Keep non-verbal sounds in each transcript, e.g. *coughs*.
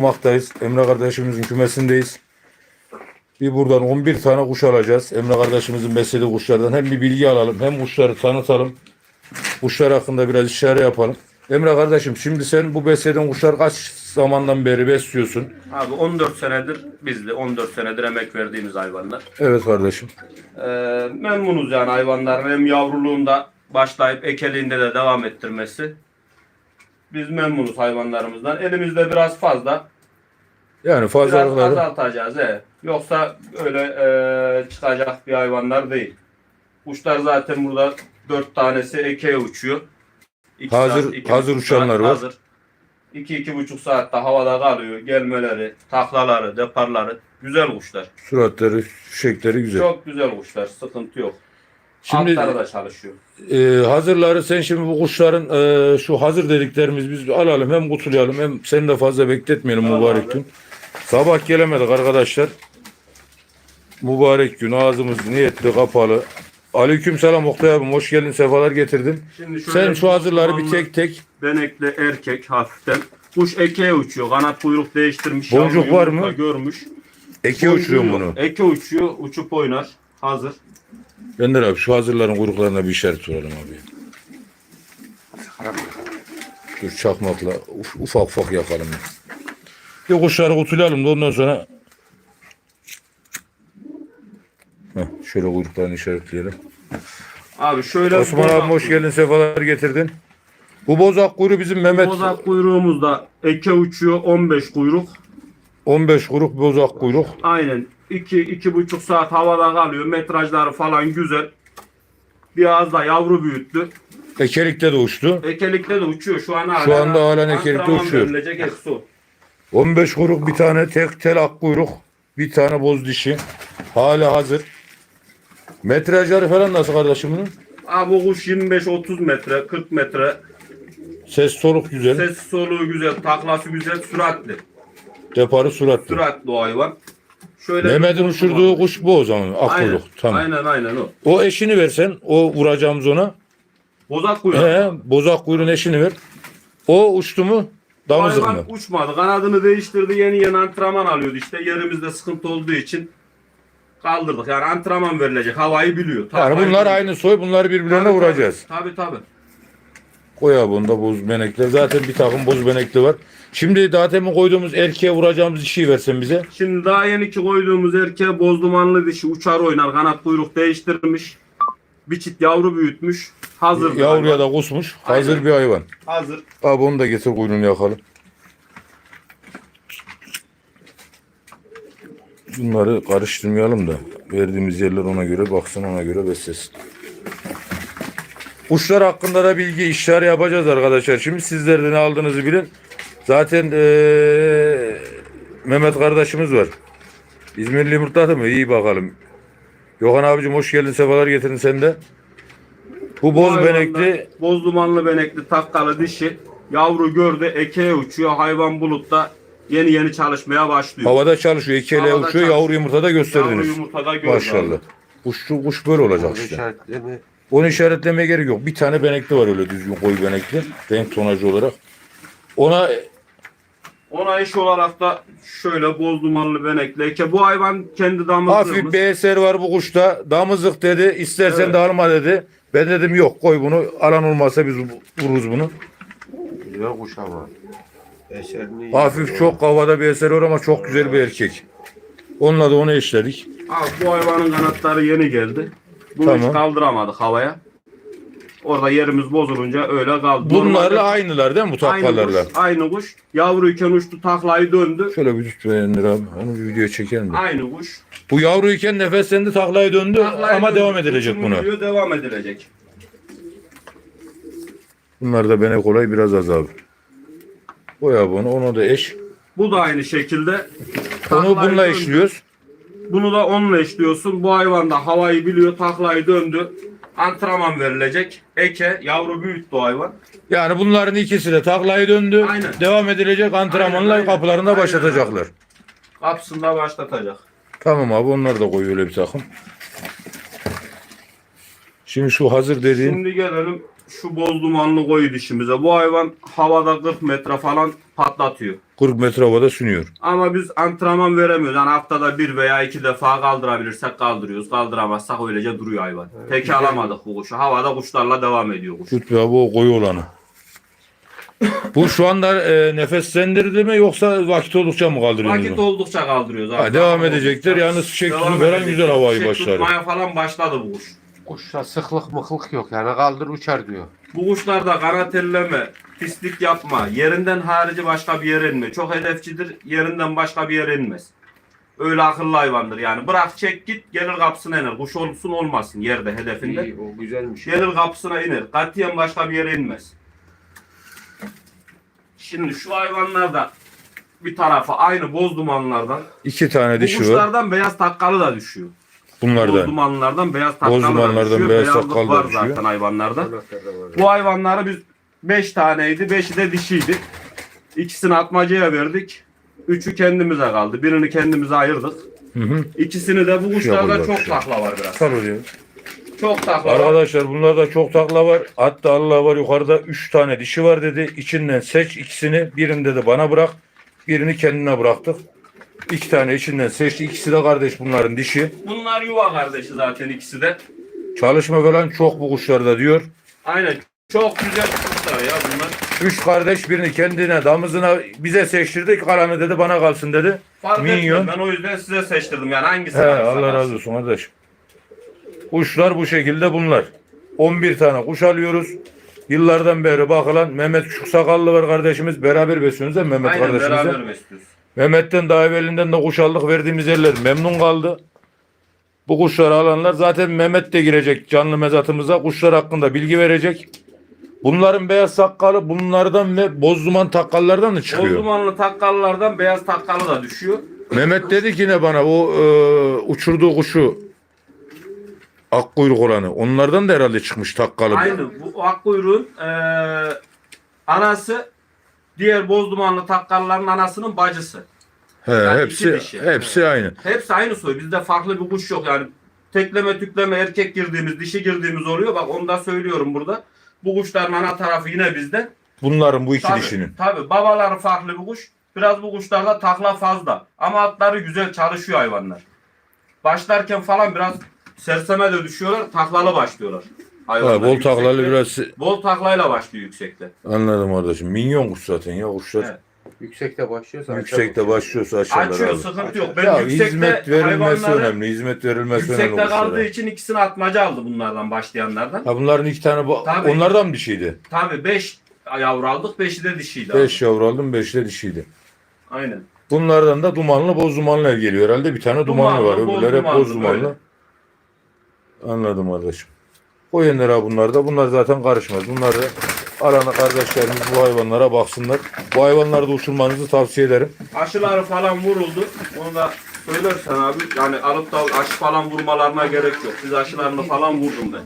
Maktayız. Emre kardeşimizin kümesindeyiz. Bir buradan 11 tane kuş alacağız. Emre kardeşimizin beslediği kuşlardan hem bir bilgi alalım hem kuşları tanıtalım. Kuşlar hakkında biraz işare yapalım. Emre kardeşim şimdi sen bu beslediğin kuşlar kaç zamandan beri besliyorsun? Abi 14 senedir bizde 14 senedir emek verdiğimiz hayvanlar. Evet kardeşim. Ee, memnunuz yani hayvanların hem yavruluğunda başlayıp ekeliğinde de devam ettirmesi. Biz memnunuz hayvanlarımızdan. Elimizde biraz fazla. Yani Biraz fazlalıkları azaltacağız. He. Yoksa öyle e, çıkacak bir hayvanlar değil. Kuşlar zaten burada 4 tanesi ekeye uçuyor. İki Hazır- iki hazır buçuk uçanlar saat var. Hazır. 2-2,5 saatte havada kalıyor. Gelmeleri, taklaları, deparları. Güzel kuşlar. suratları, fişekleri güzel. Çok güzel kuşlar. Sıkıntı yok. Şimdi Altları da çalışıyor. e, hazırları sen şimdi bu kuşların e, şu hazır dediklerimiz biz alalım hem kutulayalım hem seni de fazla bekletmeyelim Tamam mübarek abi. gün. Sabah gelemedik arkadaşlar. Mübarek gün ağzımız niyetli kapalı. Aleyküm selam Oktay abim hoş geldin sefalar getirdin. Şimdi Sen şu hazırları bir tek tek Benekli erkek hafiften. Kuş ekeye uçuyor. Kanat kuyruk değiştirmiş. Boncuk var mı? Görmüş. eke Boncuğu yok. bunu. Eke uçuyor. Uçup oynar. Hazır. Gönder abi şu hazırların kuyruklarına bir işaret soralım abi. Dur çakmakla uf- ufak ufak yakalım. Bir kuşları kutulayalım da ondan sonra Heh, şöyle kuyruklarını işaretleyelim. Abi şöyle Osman abi hoş geldin sefalar getirdin. Bu bozak kuyruğu bizim Mehmet Bozak kuyruğumuzda eke uçuyor 15 kuyruk. 15 kuyruk bozak kuyruk. Aynen. 2 iki, buçuk saat havada kalıyor. Metrajları falan güzel. Biraz da yavru büyüttü. Ekelikte de uçtu. Ekelikte de uçuyor. Şu an hala. Şu anda halen ekelikte uçuyor. verilecek. 15 kuyruk bir tane tek tel ak kuyruk. Bir tane boz dişi. Hala hazır. Metrajları falan nasıl kardeşim bunun? Abi bu kuş 25-30 metre, 40 metre. Ses soluk güzel. Ses soluğu güzel, taklası güzel, süratli. Deparı suratlı. Süratli o hayvan. Şöyle Mehmet'in uçurduğu kuş bu o zaman. Ak Aynen. kuyruk. Tamam. Aynen aynen o. O eşini versen o vuracağımız ona. Bozak kuyruğu. He, bozak kuyruğun eşini ver. O uçtu mu? Damızlık Hayvan mı? uçmadı. Kanadını değiştirdi. Yeni yeni antrenman alıyordu işte. Yerimizde sıkıntı olduğu için kaldırdık. Yani antrenman verilecek. Havayı biliyor. Yani bunlar biliyor. aynı soy. Bunları birbirlerine Tabii, vuracağız. Tabii tabii. Koy abi onda boz benekler. Zaten bir takım boz benekli var. Şimdi daha demin koyduğumuz erkeğe vuracağımız dişiyi versen bize. Şimdi daha yeni ki koyduğumuz erkeğe boz dumanlı dişi uçar oynar. Kanat kuyruk değiştirmiş. Bir çift yavru büyütmüş. Hazır. bir Yavruya hayvan. da kusmuş. Hazır Aynen. bir hayvan. Hazır. Abi onu da getir kuyruğunu yakalım. Bunları karıştırmayalım da verdiğimiz yerler ona göre baksın ona göre beslesin. Kuşlar hakkında da bilgi işler yapacağız arkadaşlar. Şimdi sizler de ne aldığınızı bilin. Zaten eee, Mehmet kardeşimiz var. İzmirli yumurtladı mı? İyi bakalım. Yohan abicim hoş geldin sefalar getirin sen de. Bu boz hayvanda benekli Boz dumanlı benekli takkalı dişi. Yavru gördü. Ekeye uçuyor. Hayvan bulutta yeni yeni çalışmaya başlıyor. Havada çalışıyor. Havada uçuyor. çalışıyor. Yavru yumurta da Yavru gösterdiniz. yumurtada gördü. Maşallah. Kuş, kuş böyle olacak işte. Onu işaretlemeye gerek yok. Bir tane benekli var öyle düzgün koyu benekli. Renk tonajı olarak. Ona Ona eş olarak da şöyle boz dumanlı benekli. Eke bu hayvan kendi damızlığımız. hafif bir eser var bu kuşta. Damızlık dedi. İstersen Evet. de alma dedi. Ben dedim yok koy bunu. Alan olmazsa biz vururuz bunu. Güzel kuş ama. Eserini Hafif çok havada bir eser var ama çok güzel bir erkek. Onunla da onu eşledik. Abi bu hayvanın kanatları yeni geldi. Bunu Tamam. hiç kaldıramadık havaya. Orada yerimiz bozulunca öyle kaldı. Bunlarla Normalde aynılar değil mi bu aynı takkalarla? kuş, aynı kuş. Yavruyken uçtu taklayı döndü. Şöyle bir tut beğenir abi. Onu bir videoya çekelim de. Aynı kuş. Bu yavruyken nefeslendi taklayı döndü Taklayı ama döndü. devam edilecek Uçumu buna. biliyor, devam edilecek. Bunlar da bene kolay biraz az abi. Koy abi onu. Onu da eş. Bu da aynı şekilde. Onu bununla döndü. eşliyoruz. Bunu da onunla eşliyorsun. Bu hayvan da havayı biliyor. Taklayı döndü. Antrenman verilecek. Eke yavru büyüttü o hayvan. Yani bunların ikisi de taklayı döndü. Aynen. Devam edilecek antrenmanla Aynen, aynen. kapılarında Aynen başlatacaklar. Kapısında başlatacak. Tamam abi onlar da koy öyle bir takım. Şimdi şu hazır dediğin Şimdi gelelim şu boz dumanlı koyu dişimize. Bu hayvan havada 40 metre falan patlatıyor. 40 metre havada sünüyor. Ama biz antrenman veremiyoruz. Yani haftada bir veya iki defa kaldırabilirsek kaldırıyoruz. Kaldıramazsak öylece duruyor hayvan. Teki alamadık bu kuşu. Havada kuşlarla devam ediyor kuş. Lütfü abi o koyu olanı. *coughs* Bu şu anda e, nefeslendirdi mi yoksa vakit oldukça mı kaldırıyorsunuz? Vakit mu? oldukça kaldırıyoruz. Ha, devam edecektir. Yalnız çiçek veren edecek. güzel havayı Çiçek başlar. tutmaya falan başladı bu kuş. Kuşta sıklık mıklık yok yani kaldır uçar diyor. Bu kuşlarda kanat elleme, pislik yapma, yerinden harici başka bir yere inme. Çok hedefçidir, yerinden başka bir yere inmez. Öyle akıllı hayvandır yani. Bırak çek git, gelir kapısına iner. Kuş olsun olmasın yerde hedefinde. İyi, o güzelmiş. Gelir kapısına iner. Katiyen başka bir yere inmez. Şimdi şu hayvanlarda bir tarafı aynı boz dumanlardan. İki tane Bu dişi var. kuşlardan beyaz takkalı da düşüyor. Boz Bunlardan. dumanlardan beyaz takkalı da dumanlardan düşüyor. beyaz Beyazlık takkalı da var düşüyor. zaten hayvanlarda. Da. Bu hayvanları biz 5 taneydi. 5'i de dişiydi. İkisini atmacaya verdik. Üçü kendimize kaldı. Birini kendimize ayırdık. Hı hı. İkisini de bu kuşlarda yapıyorlar çok işte. takla var biraz. Sal oraya. Çok takla var. Arkadaşlar bunlarda çok takla var. Hatta Allah var yukarıda 3 tane dişi var dedi. İçinden seç ikisini. Birini de bana bırak. Birini kendine bıraktık. İki tane içinden seçti. İkisi de kardeş bunların dişi. Bunlar yuva kardeşi zaten ikisi de. Çalışma falan çok bu kuşlarda diyor. Aynen. Çok güzel kuşlar ya bunlar. Üç kardeş birini kendine damızına bize seçtirdik. Kalanı dedi bana kalsın dedi. Fark Minyon. etmem. Ben o yüzden size seçtirdim yani hangisi He, varsa Allah kalsın. razı olsun kardeş. Kuşlar bu şekilde bunlar. 11 tane kuş alıyoruz. Yıllardan beri bakılan Mehmet Küçük Sakallı var kardeşimiz. Beraber besliyoruz değil mi Mehmet Aynen kardeşimizle? beraber besliyoruz. Mehmet'ten daha evvelinden de kuş aldık. Verdiğimiz yerler memnun kaldı. Bu kuşları alanlar zaten Mehmet de girecek canlı mezatımıza. Kuşlar hakkında bilgi verecek. Bunların beyaz sakalı bunlardan ve boz duman takkallardan da çıkıyor. Boz dumanlı takkallardan beyaz takkalı da düşüyor. Mehmet dedi ki ne bana o e, uçurduğu kuşu akkuyruk olanı onlardan da herhalde çıkmış takkalı. Aynı bu akkuyruğun eee anası diğer boz dumanlı takkalların anasının bacısı. He, Yani hepsi dişi. hepsi aynı. Hepsi aynı soy. Bizde farklı bir kuş yok yani. Tekleme tükleme erkek girdiğimiz, dişi girdiğimiz oluyor. Bak onu da söylüyorum burada. Bu kuşların ana tarafı yine bizde. Bunların bu iki Tabii, dişinin. tabii babaları farklı bir kuş. Biraz bu kuşlarda takla fazla. Ama atları güzel çalışıyor hayvanlar. Başlarken falan biraz serseme de düşüyorlar. Taklalı başlıyorlar. Hayvanlar Ha, bol taklalı yüksekte. biraz Bol taklayla başlıyor yüksekte. anladım kardeşim. Minyon kuş zaten ya kuşlar. Evet. Yüksekte başlıyorsa Yüksekte başlıyorsa aşağılar Açıyor abi. sıkıntı yok. Ben Ya yüksekte hizmet verilmesi hayvanları önemli. Hizmet verilmesi önemli. yüksekte kuşlara. kaldığı için ikisini atmaca aldı bunlardan başlayanlardan. Ha bunların iki tane bu, Tabii. onlardan mı dişiydi? Tabii 5 yavru aldık. 5'i de dişiydi. Beş abi. yavru aldım, beş de dişiydi. Aynen. Bunlardan da dumanlı boz dumanlı geliyor herhalde. Bir tane dumanlı, Dumanlı, var. boz Öbürleri hep boz dumanlı, dumanlı. Anladım kardeşim. O yenler bunlar da. Bunlar zaten karışmaz. Bunlar da alanı kardeşlerimiz bu hayvanlara baksınlar. Bu hayvanları da uçurmanızı tavsiye ederim. Aşıları falan vuruldu. Onu da söylersen abi. Yani alıp da aşı falan vurmalarına gerek yok. Biz aşılarını falan vurdum ben.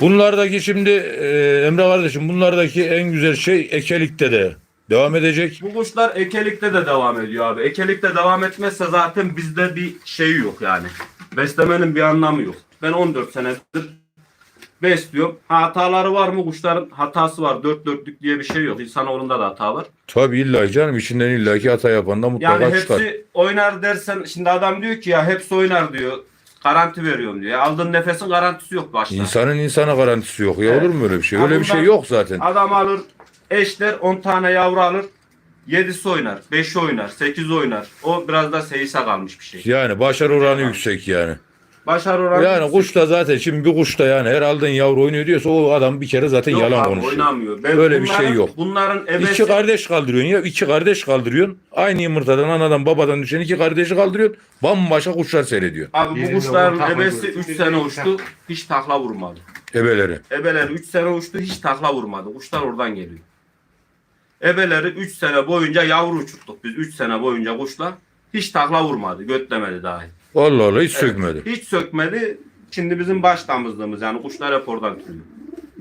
Bunlardaki şimdi e, Emre kardeşim bunlardaki en güzel şey ekelikte de devam edecek. Bu kuşlar ekelikte de devam ediyor abi. Ekelikte devam etmezse zaten bizde bir şey yok yani. Beslemenin bir anlamı yok. Ben 14 senedir besliyorum. Ha, hataları var mı? Kuşların hatası var. Dört dörtlük diye bir şey yok. İnsanoğlunda da hata var. Tabii illa canım içinden illaki hata yapan da mutlaka Yani çıkar. hepsi oynar dersen şimdi adam diyor ki ya hepsi oynar diyor. Garanti veriyorum diyor. Ya Aldığın nefesin garantisi yok başta. İnsanın insana garantisi yok ya Evet. olur mu öyle bir şey? Öyle bir şey yok zaten. Adam alır eşler 10 tane yavru alır. 7'si oynar, 5'i oynar, 8 oynar. O biraz da seyise kalmış bir şey. Yani başarı oranı yüksek yani. Başarı oranı Yani kuş da zaten şimdi bir kuş da yani her aldığın yavru oynuyor diyorsa o adam bir kere zaten Yok yalan abi, konuşuyor. Oynamıyor. Ben Öyle bir bunların- şey yok. Bunların ebesi İki kardeş kaldırıyorsun ya iki kardeş kaldırıyorsun. Aynı yumurtadan anadan babadan düşen iki kardeşi kaldırıyorsun. Bambaşka kuşlar seyrediyor. abi bu Birinde kuşların on takla ebesi vuruyor. 3 Birinde sene uçtu. Hiç takla vurmadı. Ebeleri. Ebeleri 3 sene uçtu. Hiç takla vurmadı. Kuşlar oradan geliyor. Ebeleri 3 sene boyunca yavru uçurttuk biz. 3 sene boyunca kuşla. Hiç takla vurmadı. Götlemedi dahi. Allah Allah hiç sökmedi. Hiç sökmedi. Şimdi bizim baş damızlığımız yani kuşlar hep oradan türüyor.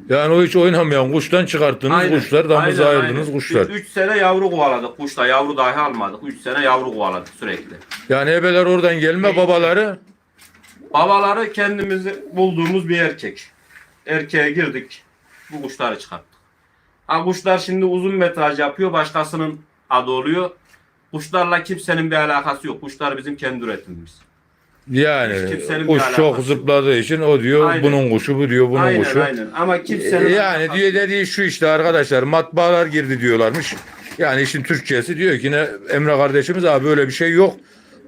Yani o hiç oynamayan kuştan çıkarttığınız kuşlar, damızı aynen, ayırdığınız aynen. kuşlar. Biz 3 sene yavru kovaladık kuşla. Yavru dahi almadık. 3 sene yavru kovaladık sürekli. Yani ebeler oradan gelme babaları Babaları kendimizi bulduğumuz bir erkek. Erkeğe girdik. Bu kuşları çıkarttık. Ha kuşlar şimdi uzun metraj yapıyor. Başkasının adı oluyor. Kuşlarla kimsenin bir alakası yok. Kuşlar bizim kendi üretimimiz. Yani Hiç kimsenin bir kuş çok yok. zıpladığı için o diyor Aynen. bunun kuşu bu diyor bunun aynen kuşu. aynen. Ama kimsenin yani alakası diyor dediği şu işte arkadaşlar matbaalar girdi diyorlarmış. Yani işin Türkçesi diyor ki ne Emre kardeşimiz abi böyle bir şey yok.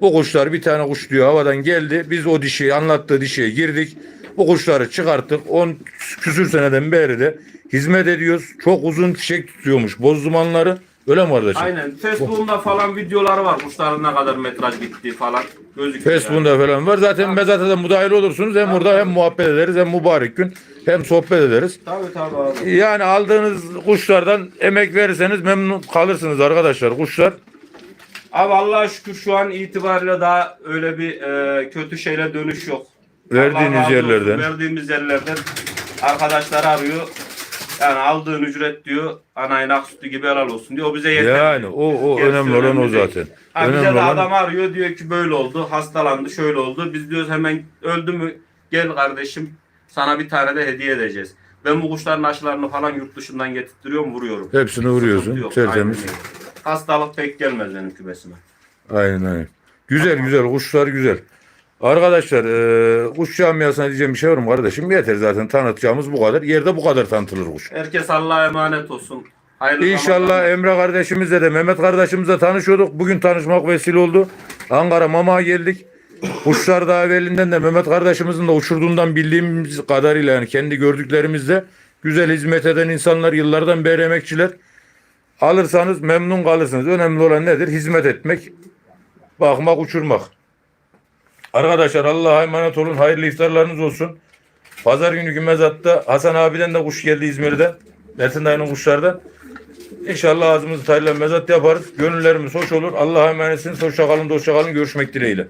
Bu kuşlar bir tane kuş diyor havadan geldi. Biz o dişi anlattığı dişiye girdik. Bu kuşları çıkarttık. 10 küsür seneden beri de hizmet ediyoruz. Çok uzun fişek tutuyormuş boz dumanları. Öyle mi kardeşim? Aynen. Facebook'ta falan videolar var. Kuşların ne kadar metraj gittiği falan gözüküyor. yani. Facebook'ta falan var. Zaten mezata da müdahil olursunuz. Hem burada hem muhabbet ederiz hem mübarek gün hem sohbet ederiz. Tabii tabii abi. Yani aldığınız kuşlardan emek verirseniz memnun kalırsınız arkadaşlar. Kuşlar Abi Allah'a şükür şu an itibariyle daha öyle bir e, kötü şeyle dönüş yok. Verdiğiniz razı olsun. yerlerden. Verdiğimiz yerlerden arkadaşlar arıyor. Yani aldığın ücret diyor ana inak sütü gibi helal olsun diyor. O bize yeter. yani o o Gerisi önemli olan o değil. zaten. Ha, bize Önemli de olan adam arıyor diyor ki böyle oldu, hastalandı, şöyle oldu. Biz diyoruz hemen öldü mü gel kardeşim sana bir tane de hediye edeceğiz. Ben bu kuşların aşılarını falan yurt dışından getirtiyorum, vuruyorum. hepsini Sıkıntı vuruyorsun. Tertemiz. Hastalık pek gelmez benim kümesime. Aynen aynen. Güzel güzel kuşlar güzel. Arkadaşlar e, kuş camiasına diyeceğim bir şey var mı kardeşim? Yeter zaten tanıtacağımız bu kadar. Yerde bu kadar tanıtılır kuş. Herkes Allah'a emanet olsun. Hayırlı İnşallah Ramazanlar. Emre kardeşimizle de Mehmet kardeşimizle tanışıyorduk. Bugün tanışmak vesile oldu. Ankara Mama'a geldik. Kuşlar daha evvelinden de Mehmet kardeşimizin de uçurduğundan bildiğimiz kadarıyla yani kendi gördüklerimizde güzel hizmet eden insanlar yıllardan beri emekçiler. Alırsanız memnun kalırsınız. Önemli olan nedir? Hizmet etmek, bakmak, uçurmak. Arkadaşlar Allah'a emanet olun. Hayırlı iftarlarınız olsun. Pazar günü mezatta Hasan abiden de kuş geldi İzmir'de. Metin dayının kuşlardan. İnşallah ağzımızı tayla mezat yaparız. Gönüllerimiz hoş olur. Allah'a emanetsiniz. Hoşça kalın, hoşça kalın. Görüşmek dileğiyle.